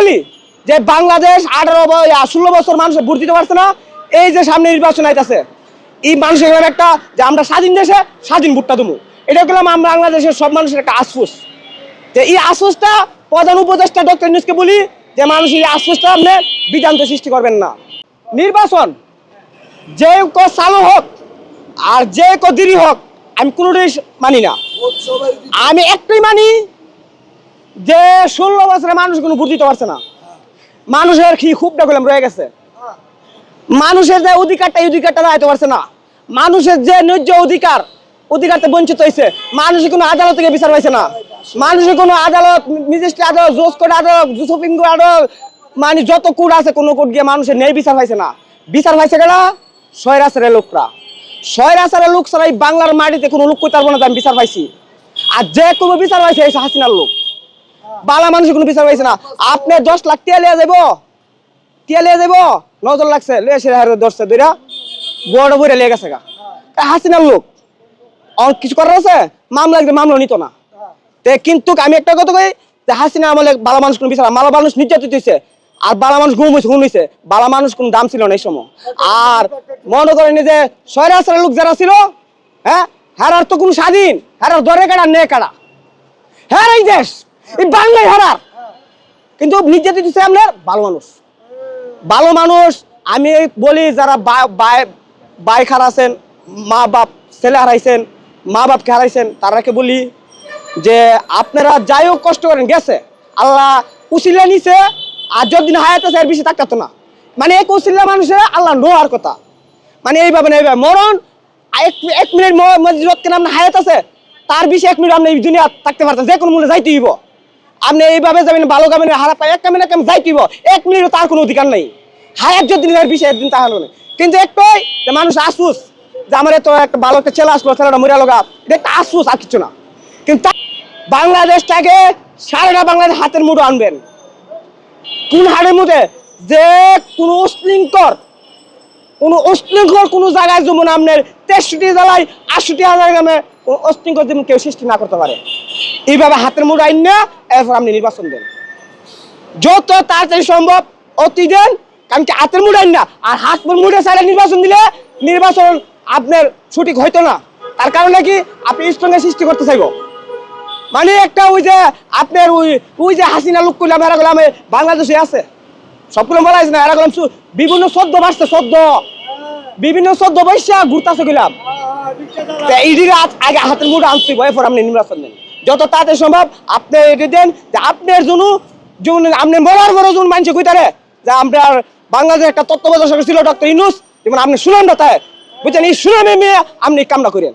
বলি যে বাংলাদেশ আঠারো ষোলো বছর মানুষ ভোট দিতে পারছে না, এই যে সামনে নির্বাচন আইতাছে, এই মানুষের এরকম একটা যে আমরা স্বাধীন দেশে স্বাধীন ভোটটা দেবো। এটা গেলাম আমরা বাংলাদেশের সব মানুষের একটা আশফুস যে এই আশফুসটা প্রধান উপদেষ্টা ডক্টর নিউজকে বলি যে মানুষ এই আশফুসটা আপনি বিধান্ত সৃষ্টি করবেন না। নির্বাচন, যে ক চালু হোক আর যে ক দেরি হোক, আমি কোনোটাই মানি না। আমি একটাই মানি যে ষোলো বছরে মানুষ কোনো ভোট পারছে না। মানুষের কি খুব ডাকলাম রয়ে গেছে। মানুষের যে অধিকারটা, এই অধিকারটা রাখতে পারছে না। মানুষের যে ন্যায্য অধিকার, অধিকারতে বঞ্চিত হয়েছে মানুষের কোনো আদালত থেকে বিচার পাইছে না। মানুষের কোনো আদালত ম্যাজিস্ট্রেট আদালত, জজ কোর্ট আদালত, সুপ্রিম কোর্ট আদালত মানে যত কোর্ট আছে, কোনো কোর্ট গিয়ে মানুষের ন্যায় বিচার পাইছে না। বিচার পাইছে কেনা সয়রাসের লোকরা। সয়রাসের লোক ছাড়া এই বাংলার মাটিতে কোনো লোক না যে আমি বিচার পাইছি। আর যে কোনো বিচার পাইছে এই হাসিনার লোক। বালা মানুষের কোনো বিচার পাইছে না। আপনি দশ লাখ টিয়া লিয়ে যাব টিয়া লিয়ে যাব নজর লাগছে, লিয়ে সে ধরছে দুইটা বড় বইরা লিয়ে গেছে গা। হাসিনার লোক। আর কিছু করার আছে? মামলা একদম মামলা নিত না। তে কিন্তু আমি একটা কথা কই, যে হাসিনা আমলে বালা মানুষ কোনো বিচার বালা মানুষ নির্যাতিত হয়েছে আর বালা মানুষ ঘুম ঘুম হয়েছে বালা মানুষ কোনো দাম ছিল না এই সময়। আর মনে করেন যে ছয় রাস্তার লোক যারা ছিল হ্যাঁ হারার তো কোনো স্বাধীন, হারার দরে কাটা নে কাটা হ্যাঁ এই দেশ। এই বাংলায় হারার কিন্তু নির্যাতিত হচ্ছে আপনার ভালো মানুষ। ভালো মানুষ, আমি বলি যারা বাইক হারাইছেন মা বাপ ছেলে হারাইছেন, মা বাপকে হারাইছেন, তারাকে বলি যে আপনারা যাই হোক কষ্ট করেন গেছে আল্লাহ উসিলা নিছে, আর যতদিন হায়াত আছে এর বেশি থাকতো না। মানে এক উসিলা মানুষের আল্লাহ নোয়ার কথা। মানে এইভাবে না এইভাবে। মরণ, এক এক মিনিট যতক্ষণ আপনার হায়াত আছে, তার বেশি এক মিনিট আপনি দুনিয়া থাকতে পারতেন, যে কোনো মূল্যে যাইতে হইব। আপনি এইভাবে যাবেন, ভালো কামেন হারা পায় এক কামেন কাম যাইতে হইব এক মিনিটও তার কোনো অধিকার নেই। হায়াত যদি বেশি একদিন তাহলে না। কিন্তু একটাই, যে মানুষ আসুস যে আমার তো একটা ভালো একটা ছেলে আসলো, ছেলেটা মরিয়া লগা এটা একটা আসুস আর কিছু না। কিন্তু বাংলাদেশটাকে সারাটা বাংলাদেশ হাতের মুঠো আনবেন। কোন হাড়ের মধ্যে যে কোনো উশৃঙ্খল কোনো উশৃঙ্খল কোনো জায়গায় যেমন আপনার তেষট্টি জেলায় আটষট্টি হাজার গ্রামে কোনো যেমন কেউ সৃষ্টি না করতে পারে। এইভাবে হাতের মুঠো আইন না এরপর আপনি নির্বাচন দেন। যত তাড়াতাড়ি সম্ভব অতি দেন, কারণ কি হাতের মুঠো আইন না। আর হাত মুঠে সাইডে নির্বাচন দিলে নির্বাচন আপনার সঠিক হইতো না। তার কারণে কি? আপনি স্ট্রঙ্গের সৃষ্টি করতে চাইব। মানে একটা ওই যে আপনার ওই ওই যে হাসিনা লোক করলাম এরা বাংলাদেশে আছে। সবগুলো না বিভিন্ন সদ্য বাড়ছে সদ্য। বিভিন্ন সদ্য বৈশা গেলাম। আগে হাতের মুঠে আনতে এরপর আপনি নির্বাচন দেন। যত তাড়াতাড়ি সম্ভব আপনি এটি দেন, যে আপনার জন্য আপনি বলার বড় যেমন মানছে কইতারে যে আপনার বাংলাদেশ একটা তত্ত্বাবধায়ক ছিল ডক্টর ইনুস যেমন আপনি সুনাম তাই। বুঝছেন, এই সুনামে মেয়ে আপনি কামনা করেন।